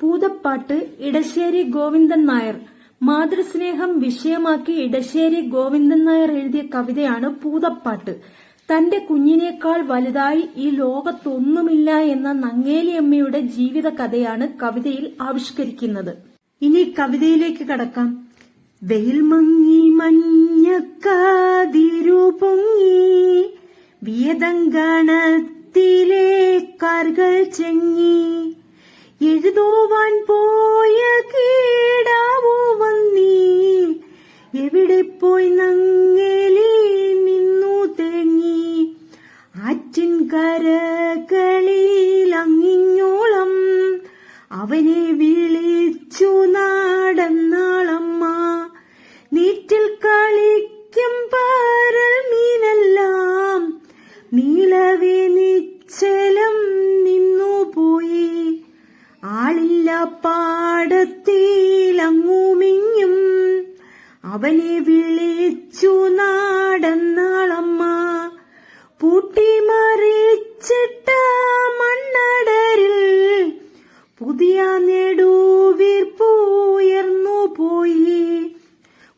പൂതപ്പാട്ട് ഇടശ്ശേരി ഗോവിന്ദൻ നായർ. മാതൃസ്നേഹം വിഷയമാക്കി ഇടശ്ശേരി ഗോവിന്ദൻ നായർ എഴുതിയ കവിതയാണ് പൂതപ്പാട്ട്. തന്റെ കുഞ്ഞിനേക്കാൾ വലുതായി ഈ ലോകത്തൊന്നുമില്ല എന്ന നങ്ങേലിയമ്മയുടെ ജീവിത കഥയാണ് കവിതയിൽ ആവിഷ്കരിക്കുന്നത്. ഇനി കവിതയിലേക്ക് കടക്കാം. വെയിൽ മങ്ങി മഞ്ഞക്കാതിരുപൊങ്ങി പൊങ്ങി വിയതങ്കണത്തിലെ ചെങ്ങി. എഴുതുവാൻ പോയ കീടാവു വന്നീ? എവിടെ പോയി നങ്ങേലി നിന്നു തേങ്ങി? ആറ്റിൻ കരകളിൽ അങ്ങിങ്ങോളം അവനെ വിളിച്ചു പൂട്ടിമറിച്ചിട്ട മണ്ണടരിൽ പുതിയ നെടുവീർപ്പുയർന്നു പോയി.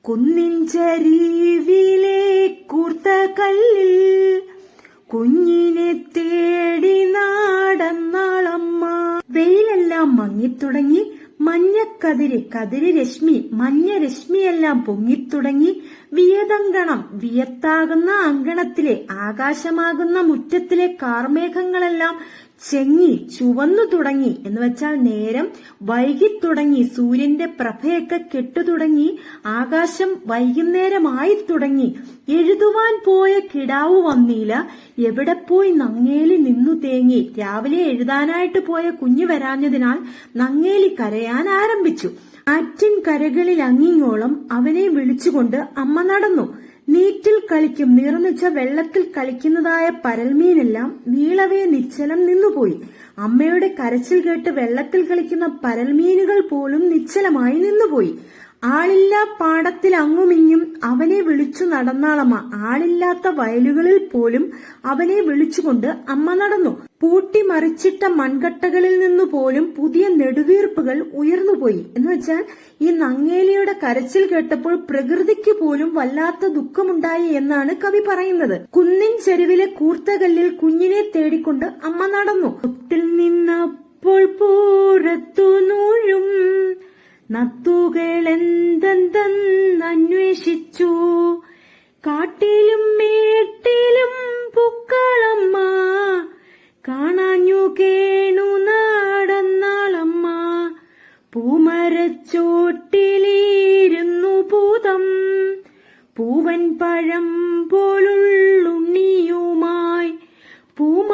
കുന്നിൻ ചരിവിലെ കൂർത്ത കല്ലിൽ കുഞ്ഞിനെ തേടി നാടന്നാളമ്മ വെയിലെല്ലാം മങ്ങിത്തുടങ്ങി മഞ്ഞക്കതിര് കതിര് രശ്മി മഞ്ഞ രശ്മിയെല്ലാം പൊങ്ങിത്തുടങ്ങി വിയതങ്കണം വിയത്താകുന്ന അങ്കണത്തിലെ ആകാശമാകുന്ന മുറ്റത്തിലെ കാർമേഘങ്ങളെല്ലാം ചെങ്ങി ചുവന്നു തുടങ്ങി എന്ന് വെച്ചാൽ നേരം വൈകിത്തുടങ്ങി സൂര്യന്റെ പ്രഭയൊക്കെ കെട്ടുതുടങ്ങി ആകാശം വൈകുന്നേരമായി തുടങ്ങി. എഴുതുവാൻ പോയ കിടാവ് വന്നീല എവിടെ പോയി നങ്ങേലി നിന്നു തേങ്ങി? രാവിലെ എഴുതാനായിട്ട് പോയ കുഞ്ഞു വരാഞ്ഞതിനാൽ നങ്ങേലി കരയാൻ ആരംഭിച്ചു. ആറ്റിൻ കരകളിൽ അങ്ങിങ്ങോളം അവനെ വിളിച്ചുകൊണ്ട് അമ്മ നടന്നു. നീറ്റിൽ കളിക്കും നിറനിച്ച വെള്ളത്തിൽ കളിക്കുന്നതായ പരൽമീനെല്ലാം നീളവേ നിശ്ചലം നിന്നുപോയി. അമ്മയുടെ കരച്ചിൽ കേട്ട് വെള്ളത്തിൽ കളിക്കുന്ന പരൽമീനുകൾ പോലും നിശ്ചലമായി നിന്നുപോയി. ആളില്ല പാടത്തിൽ അങ്ങുമിങ്ങും അവനെ വിളിച്ചു നടന്നാളമ്മ. ആളില്ലാത്ത വയലുകളിൽ പോലും അവനെ വിളിച്ചുകൊണ്ട് അമ്മ നടന്നു. പൂട്ടി പൂട്ടിമറിച്ചിട്ട മൺകട്ടകളിൽ നിന്നു പോലും പുതിയ നെടുവീർപ്പുകൾ ഉയർന്നുപോയി എന്ന് വെച്ചാൽ ഈ നങ്ങേലിയുടെ കരച്ചിൽ കേട്ടപ്പോൾ പ്രകൃതിക്ക് പോലും വല്ലാത്ത ദുഃഖമുണ്ടായി എന്നാണ് കവി പറയുന്നത്. കുന്നിൻ ചെരുവിലെ കൂർത്തകല്ലിൽ കുഞ്ഞിനെ തേടിക്കൊണ്ട് അമ്മ നടന്നു. നിന്നപ്പോൾ നത്തുകളെന്തെന്തെന്നന്വേഷിച്ചു കാട്ടിലും മേട്ടിലും പൂക്കളമ്മ. കാണാഞ്ഞു കേണു നാടന്നാളമ്മ. പൂമരച്ചോട്ടിലിരുന്നു പൂതം. പൂവൻ പഴം പോലുള്ളുണ്ണിയുമായി പൂമാല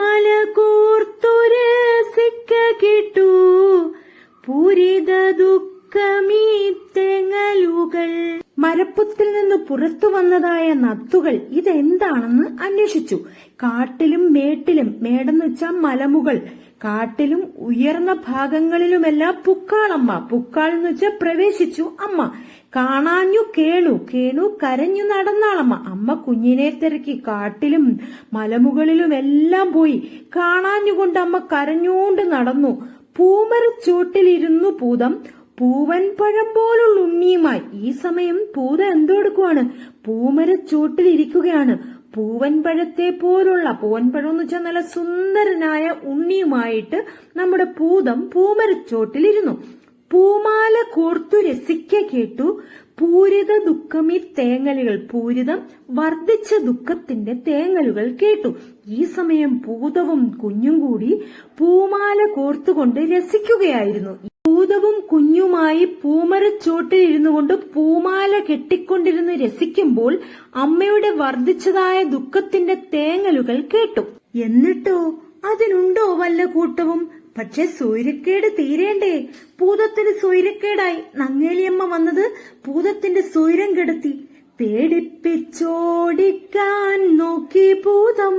മരപ്പുത്തിൽ നിന്ന് പുറത്തു വന്നതായ നത്തുകൾ ഇതെന്താണെന്ന് അന്വേഷിച്ചു. കാട്ടിലും മേട്ടിലും മേടെന്ന് വെച്ചാൽ മലമുകൾ. കാട്ടിലും ഉയർന്ന ഭാഗങ്ങളിലുമെല്ലാം പുക്കാളമ്മ. പുക്കാൾ എന്ന് വെച്ചാൽ പ്രവേശിച്ചു അമ്മ. കാണാഞ്ഞു കേണു കേണു കരഞ്ഞു നടന്നാളമ്മ. അമ്മ കുഞ്ഞിനെ തിരക്കി കാട്ടിലും മലമുകളിലും എല്ലാം പോയി. കാണാഞ്ഞുകൊണ്ട് അമ്മ കരഞ്ഞുകൊണ്ട് നടന്നു. പൂമരച്ചോട്ടിലിരുന്നു പൂതം. പൂവൻ പഴം പോലുള്ള ഉണ്ണിയുമായി ഈ സമയം പൂത എന്തെടുക്കുവാണ് പൂമരച്ചൂട്ടിലിരിക്കുകയാണ്. പൂവൻ പഴത്തെ പോലുള്ള പൂവൻ പഴം എന്ന് വെച്ചാൽ നല്ല സുന്ദരനായ ഉണ്ണിയുമായിട്ട് നമ്മുടെ പൂതം പൂമരച്ചോട്ടിലിരുന്നു. പൂമാല കോർത്തു രസിക്ക കേട്ടു. പൂരിത ദുഃഖമീ തേങ്ങലുകൾ പൂരിതം വർദ്ധിച്ച ദുഃഖത്തിന്റെ തേങ്ങലുകൾ കേട്ടു. ഈ സമയം പൂതവും കുഞ്ഞും കൂടി പൂമാല കോർത്തുകൊണ്ട് രസിക്കുകയായിരുന്നു. പൂതവും കുഞ്ഞുമായി പൂമരച്ചോട്ടിൽ ഇരുന്നു കൊണ്ട് പൂമാല കെട്ടിക്കൊണ്ടിരുന്ന് രസിക്കുമ്പോൾ അമ്മയുടെ വർദ്ധിച്ചതായ ദുഃഖത്തിന്റെ തേങ്ങലുകൾ കേട്ടു. എന്നിട്ടോ? അതിനുണ്ടോ വല്ല കൂട്ടവും? പക്ഷെ സൂര്യക്കേട് തീരേണ്ടേ. പൂതത്തിന് സൂര്യക്കേടായി. നങ്ങേലിയമ്മ വന്നത് പൂതത്തിന്റെ സൂര്യം കെടുത്തി. പേടിപ്പിച്ചോടിക്കാൻ നോക്കി പൂതം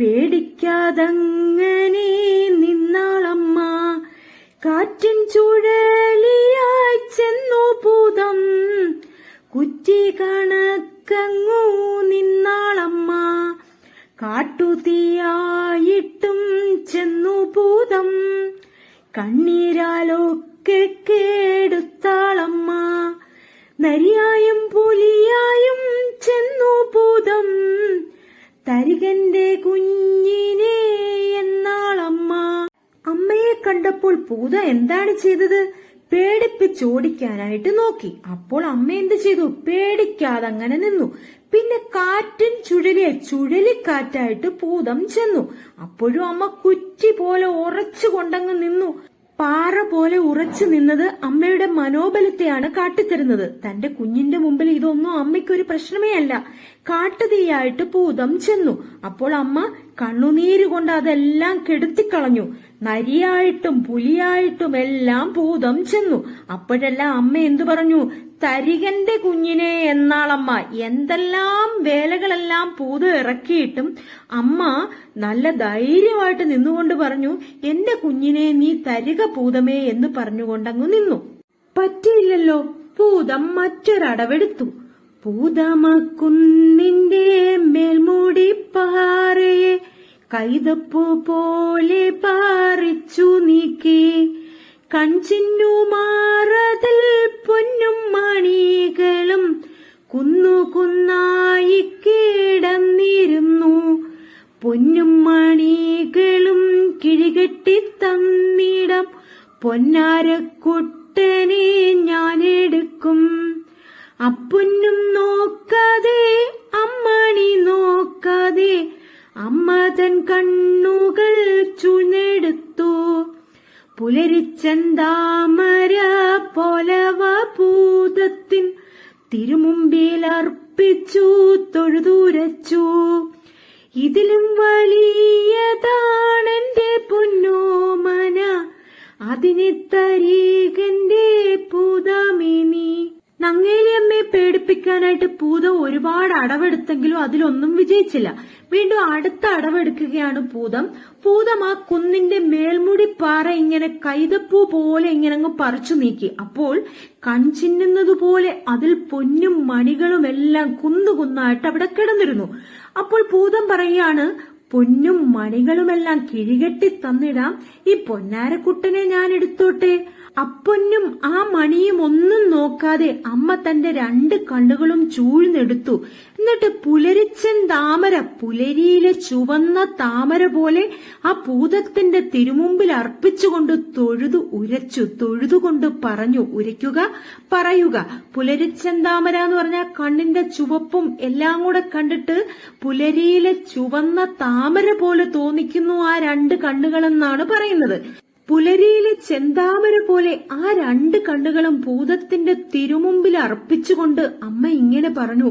പേടിക്കാതങ്ങനെ നിന്നാളമ്മ കാറ്റിൻ ചുഴലിയായി ചെന്നു പൂതം കുറ്റി കണക്കങ്ങു നിന്നാളമ്മ. കാട്ടുതീയായിട്ടും ചെന്നു ഭൂതം. കണ്ണീരാലൊക്കെ കേടുത്താളമ്മ. നരിയായും പുലിയായും ചെന്നു പൂതം തരികന്റെ കുഞ്ഞിനെ കണ്ടപ്പോൾ പൂത എന്താണ് ചെയ്തത്? പേടിപ്പിച്ചോടിക്കാനായിട്ട് നോക്കി. അപ്പോൾ അമ്മ എന്ത് ചെയ്തു? പേടിക്കാതെ അങ്ങനെ നിന്നു. പിന്നെ കാറ്റും ചുഴലിയെ ചുഴലിക്കാറ്റായിട്ട് പൂതം ചെന്നു. അപ്പോഴും അമ്മ കുറ്റി പോലെ ഉറച്ചു കൊണ്ടങ്ങ് നിന്നു. പാറ പോലെ ഉറച്ചു നിന്നത് അമ്മയുടെ മനോബലത്തെയാണ് കാട്ടിത്തരുന്നത്. തന്റെ കുഞ്ഞിന്റെ മുമ്പിൽ ഇതൊന്നും അമ്മയ്ക്കൊരു പ്രശ്നമേ അല്ല. കാട്ടുതീയായിട്ട് പൂതം ചെന്നു. അപ്പോൾ അമ്മ കണ്ണുനീര് കൊണ്ട് അതെല്ലാം കെടുത്തിക്കളഞ്ഞു. നരിയായിട്ടും പുലിയായിട്ടും എല്ലാം ഭൂതം ചെന്നു. അപ്പോഴെല്ലാം അമ്മ എന്തു പറഞ്ഞു? തരികന്റെ കുഞ്ഞിനെ എന്നാളമ്മ എന്തെല്ലാം വേലകളെല്ലാം പൂത ഇറക്കിയിട്ടും അമ്മ നല്ല ധൈര്യമായിട്ട് നിന്നുകൊണ്ട് പറഞ്ഞു എന്റെ കുഞ്ഞിനെ നീ തരിക പൂതമേ എന്ന് പറഞ്ഞുകൊണ്ടങ്ങു നിന്നു. പറ്റിയില്ലല്ലോ. പൂതം മറ്റൊരടവെടുത്തു. പൂതമക്കുന്നിന്റെ മേൽമൂടി പാറയെ കൈതപ്പൂ പോലെ പാറിച്ചു നീക്കി. കൺചിന്നു മാറതിൽ പൊന്നും മണികളും കുന്നു കുന്നായി കിടന്നിരുന്നു. പൊന്നും മണികളും കിഴികെട്ടി തന്നിടം പൊന്നാരക്കുട്ടനെ ഞാനെടുക്കും അപ്പൊന്നും നോക്കാതെ അമ്മണി നോക്കാതെ അമ്മ തൻ കണ്ണുകൾ ചുണെടുത്തു പുലരിച്ചന്താമര പോലവ ഭൂതത്തിൻ തിരുമുമ്പിൽ അർപ്പിച്ചു തൊഴുതുരച്ചു. ഇതിലും വലിയതാണെന്റെ പൊന്നോമന അതിനെ തരീകന്റെ പൂതമിനി. നങ്ങേലിയമ്മയെ പേടിപ്പിക്കാനായിട്ട് പൂത ഒരുപാട് അടവെടുത്തെങ്കിലും അതിലൊന്നും വിജയിച്ചില്ല. വീണ്ടും അടുത്ത അടവെടുക്കുകയാണ് പൂതം. പൂതം ആ കുന്നിന്റെ മേൽമുടി പാറ ഇങ്ങനെ കൈതപ്പൂ പോലെ ഇങ്ങനെ അങ്ങ് പറിച്ചു നീക്കി. അപ്പോൾ കൺചിന്നുന്നതുപോലെ അതിൽ പൊന്നും മണികളും എല്ലാം കുന്നു കുന്നുകുന്നായിട്ട് അവിടെ കിടന്നിരുന്നു. അപ്പോൾ പൂതം പറയുകയാണ് പൊന്നും മണികളുമെല്ലാം കിഴികെട്ടി തന്നിടാം. ഈ പൊന്നാരക്കുട്ടനെ ഞാൻ എടുത്തോട്ടെ? അപ്പൊന്നും ആ മണിയും ഒന്നും നോക്കാതെ അമ്മ തന്റെ രണ്ട് കണ്ണുകളും ചൂഴ്ന്നെടുത്തു. എന്നിട്ട് പുലരിച്ചൻ താമര പുലരിയിലെ ചുവന്ന താമര പോലെ ആ പൂതത്തിന്റെ തിരുമുമ്പിൽ അർപ്പിച്ചുകൊണ്ട് തൊഴുതു ഉരച്ചു. തൊഴുതുകൊണ്ട് പറഞ്ഞു ഉരയ്ക്കുക പറയുക. പുലരിച്ചൻ താമര എന്ന് പറഞ്ഞ കണ്ണിന്റെ ചുവപ്പും എല്ലാം കൂടെ കണ്ടിട്ട് പുലരിയിലെ ചുവന്ന താമര പോലെ തോന്നിക്കുന്നു ആ രണ്ട് കണ്ണുകളെന്നാണ് പറയുന്നത്. പുലരിയിലെ ചെന്താമര പോലെ ആ രണ്ട് കണ്ണുകളും ഭൂതത്തിന്റെ തിരുമുമ്പിൽ അർപ്പിച്ചുകൊണ്ട് അമ്മ ഇങ്ങനെ പറഞ്ഞു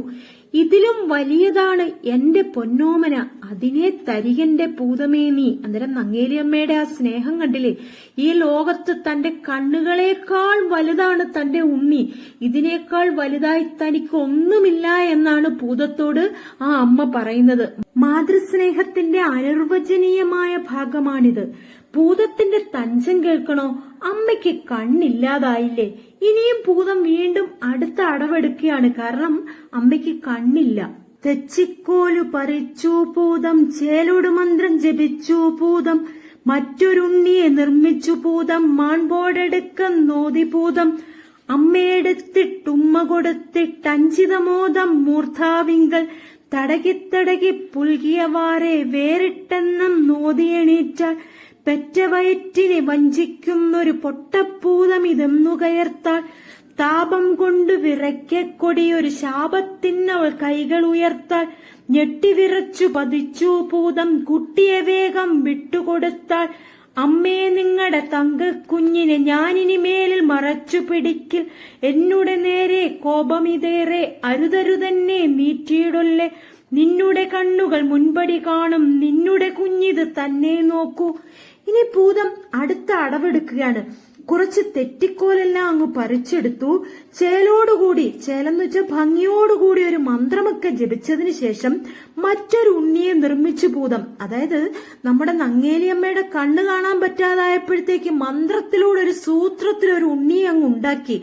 ഇതിലും വലിയതാണ് എന്റെ പൊന്നോമന. അതിനെ തരികന്റെ പൂതമേ നീ. അന്നേരം നങ്ങേലിയമ്മയുടെ ആ സ്നേഹം കണ്ടില്ലേ? ഈ ലോകത്ത് തന്റെ കണ്ണുകളേക്കാൾ വലുതാണ് തന്റെ ഉണ്ണി. ഇതിനേക്കാൾ വലുതായി തനിക്ക് ഒന്നുമില്ല എന്നാണ് പൂതത്തോട് ആ അമ്മ പറയുന്നത്. മാതൃസ്നേഹത്തിന്റെ അനിർവചനീയമായ ഭാഗമാണിത്. ഭൂതത്തിന്റെ തഞ്ചം കേൾക്കണോ? അമ്മയ്ക്ക് കണ്ണില്ലാതായില്ലേ? ഇനിയും ഭൂതം വീണ്ടും അടുത്ത അടവെടുക്കുകയാണ്. കാരണം അമ്മയ്ക്ക് കണ്ണില്ല. തെച്ചിക്കോലു പറിച്ചു പൂതം ചേലോട് മന്ത്രം ജപിച്ചു പൂതം മറ്റൊരുണ്ണിയെ നിർമ്മിച്ചു പൂതം മാൺപോടെടുക്കം നോതി ഭൂതം അമ്മയെടുത്തിട്ടുമ്മ കൊടുത്തിട്ടഞ്ചിതമോദം മൂർധാവിങ്കൽ തടകിത്തടകി പുൽകിയവാറെ വേറിട്ടെന്നും നോതിയെണീറ്റാൽ പെറ്റ വയറ്റിനെ വഞ്ചിക്കുന്നൊരു പൊട്ടപ്പൂതം ഇതെന്നു കയർത്താൽ താപം കൊണ്ട് വിറയ്ക്കൊടിയൊരു ശാപത്തിനവൾ കൈകൾ ഉയർത്താൽ ഞെട്ടിവിറച്ചു പതിച്ചു പൂതം കുട്ടിയെ വേഗം വിട്ടുകൊടുത്താൽ അമ്മേ നിങ്ങളുടെ തങ്കക്കുഞ്ഞിനെ ഞാനിനി മേലിൽ മറച്ചു പിടിക്കിൽ എന്നുടെ നേരെ കോപമിതേറെ അരുതരുതന്നെ മീറ്റിയിടൊല്ലേ നിന്നുടെ കണ്ണുകൾ മുൻപടി കാണും. നിന്നുടെ കുഞ്ഞിത് തന്നെ നോക്കൂ. ഇനി ഭൂതം അടുത്ത അടവെടുക്കുകയാണ്. കുറച്ച് തെറ്റിക്കോലെല്ലാം അങ്ങ് പറിച്ചെടുത്തു. ചേലോടുകൂടി ചേലെന്ന് വെച്ചാൽ ഭംഗിയോടുകൂടി ഒരു മന്ത്രമൊക്കെ ജപിച്ചതിന് ശേഷം മറ്റൊരു ഉണ്ണിയെ നിർമ്മിച്ചു ഭൂതം. അതായത് നമ്മുടെ നങ്ങേലിയമ്മയുടെ കണ്ണ് കാണാൻ പറ്റാതായപ്പോഴത്തേക്ക് മന്ത്രത്തിലൂടെ ഒരു സൂത്രത്തിൽ ഒരു ഉണ്ണിയെ അങ്ങ് ഉണ്ടാക്കി.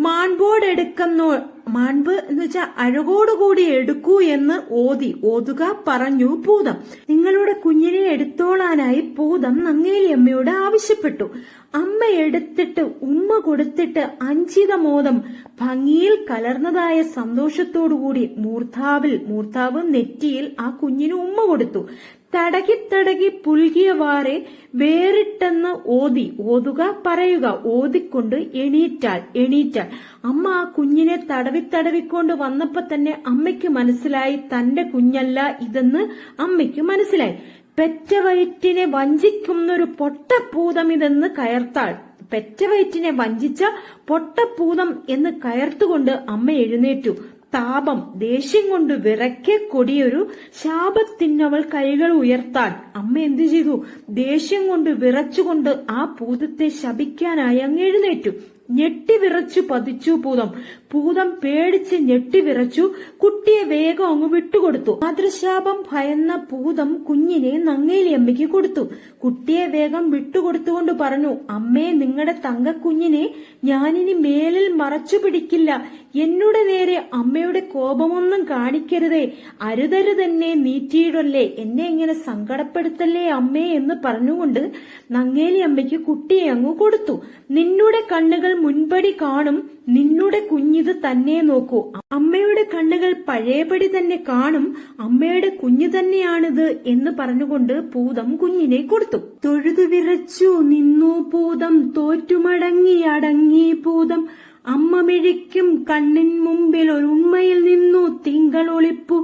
മാൺബോർഡ് എടുക്കുന്നോ. മാൺബ് എന്ന് വെച്ചാൽ അഴകോടുകൂടി എടുക്കൂ എന്ന് ഓതി. ഓതുക പറഞ്ഞു പൂതം. നിങ്ങളുടെ കുഞ്ഞിനെ എടുത്തോളാനായി പൂതം നങ്ങേലിയമ്മയോട് ആവശ്യപ്പെട്ടു. അമ്മ എടുത്തിട്ട് ഉമ്മ കൊടുത്തിട്ട് അഞ്ചിത മോദം ഭംഗിയിൽ കലർന്നതായ സന്തോഷത്തോടുകൂടി മൂർത്താവിൽ മൂർധാവ് നെറ്റിയിൽ ആ കുഞ്ഞിന് ഉമ്മ കൊടുത്തു. തടകി തടകി പുൽകിയവാറെ വേറിട്ടെന്ന് ഓതി ഓതുക പറയുക ഓതിക്കൊണ്ട് എണീറ്റാൽ എണീറ്റാൽ. അമ്മ ആ കുഞ്ഞിനെ തടവി തടവിക്കൊണ്ട് വന്നപ്പോ തന്നെ അമ്മയ്ക്ക് മനസ്സിലായി തന്റെ കുഞ്ഞല്ല ഇതെന്ന് അമ്മയ്ക്ക് മനസ്സിലായി. പെറ്റവയറ്റിനെ വഞ്ചിക്കുന്നൊരു പൊട്ടഭൂതം ഇതെന്ന് കയർത്താൾ. പെറ്റവയറ്റിനെ വഞ്ചിച്ച പൊട്ടഭൂതം എന്ന് കയർത്തുകൊണ്ട് അമ്മ എഴുന്നേറ്റു. താപം ദേഷ്യം കൊണ്ട് വിറക്കെ കൊടിയൊരു ശാപത്തിന്നവൾ കൈകൾ ഉയർത്താൻ. അമ്മ എന്തു ചെയ്തു? ദേഷ്യം കൊണ്ട് വിറച്ചുകൊണ്ട് ആ ഭൂതത്തെ ശപിക്കാനായി അങ്ങ് എഴുന്നേറ്റു. ഞെട്ടി വിറച്ചു പതിച്ചു ഭൂതം. ഭൂതം പേടിച്ച് ഞെട്ടി വിറച്ചു കുട്ടിയെ വേഗം അങ്ങ് വിട്ടുകൊടുത്തു. മാതൃശാപം ഭയന്ന ഭൂതം കുഞ്ഞിനെ നങ്ങേലി അമ്മയ്ക്ക് കൊടുത്തു. കുട്ടിയെ വേഗം വിട്ടുകൊടുത്തുകൊണ്ട് പറഞ്ഞു അമ്മേ നിങ്ങളുടെ തങ്കക്കുഞ്ഞിനെ ഞാനിനി മേലിൽ മറച്ചു പിടിക്കില്ല. എന്നോട് നേരെ അമ്മയുടെ കോപമൊന്നും കാണിക്കരുതേ. അരുതരുതെന്നെ നീറ്റിയിടല്ലേ. എന്നെ ഇങ്ങനെ സങ്കടപ്പെടുത്തല്ലേ അമ്മേ? എന്ന് പറഞ്ഞുകൊണ്ട് നങ്ങേലി അമ്മയ്ക്ക് കുട്ടിയെ അങ്ങ് കൊടുത്തു. നിന്നുടെ കണ്ണുകൾ മുൻപടി കാണും നിന്നുടെ കുഞ്ഞിത് തന്നെ നോക്കൂ. അമ്മയുടെ കണ്ണുകൾ പഴയപടി തന്നെ കാണും അമ്മയുടെ കുഞ്ഞു തന്നെയാണിത് എന്ന് പറഞ്ഞുകൊണ്ട് പൂതം കുഞ്ഞിനെ കൊടുത്തു. തൊഴുതു വിറച്ചു നിന്നു പൂതം തോറ്റുമടങ്ങി അടങ്ങി പൂതം. അമ്മ മിഴിക്കും കണ്ണിൻ മുമ്പിൽ ഒരു ഉമ്മയിൽ നിന്നു തിങ്കൾ ഒളിപ്പു.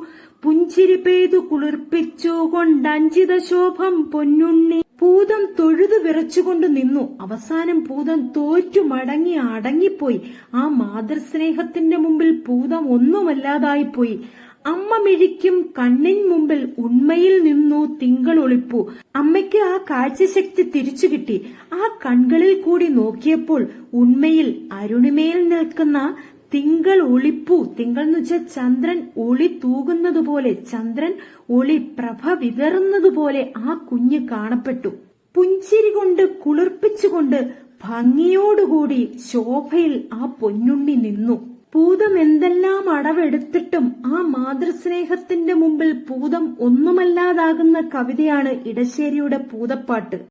പുഞ്ചിരി പെയ്തു കുളിർപ്പിച്ചു കൊണ്ടഞ്ചിത ശോഭം പൊന്നുണ്ണി. പൂതം തൊഴുതു വിറച്ചുകൊണ്ട് നിന്നു. അവസാനം പൂതം തോറ്റു മടങ്ങി അടങ്ങിപ്പോയി. ആ മാതൃസ്നേഹത്തിന്റെ മുമ്പിൽ പൂതം ഒന്നുമല്ലാതായിപ്പോയി. അമ്മ മിഴിക്കും കണ്ണിൻ മുമ്പിൽ ഉണ്മയിൽ നിന്നു തിങ്കൾ ഒളിപ്പു. അമ്മയ്ക്ക് ആ കാഴ്ചശക്തി തിരിച്ചു കിട്ടി. ആ കൺകളിൽ കൂടി നോക്കിയപ്പോൾ ഉണ്മയിൽ അരുണിമയിൽ നിൽക്കുന്ന തിങ്കൾ ഒളിപ്പു തിങ്കൾ എന്ന് വെച്ചാൽ ചന്ദ്രൻ ഒളി തൂകുന്നതുപോലെ ചന്ദ്രൻ ഒളി പ്രഭ വിതറുന്നതുപോലെ ആ കുഞ്ഞ് കാണപ്പെട്ടു. പുഞ്ചിരി കൊണ്ട് കുളിർപ്പിച്ചുകൊണ്ട് ഭംഗിയോടുകൂടി ശോഭയിൽ ആ പൊന്നുണ്ണി നിന്നു. പൂതം എന്തെല്ലാം അടവെടുത്തിട്ടും ആ മാതൃസ്നേഹത്തിന്റെ മുമ്പിൽ പൂതം ഒന്നുമല്ലാതാകുന്ന കവിതയാണ് ഇടശ്ശേരിയുടെ പൂതപ്പാട്ട്.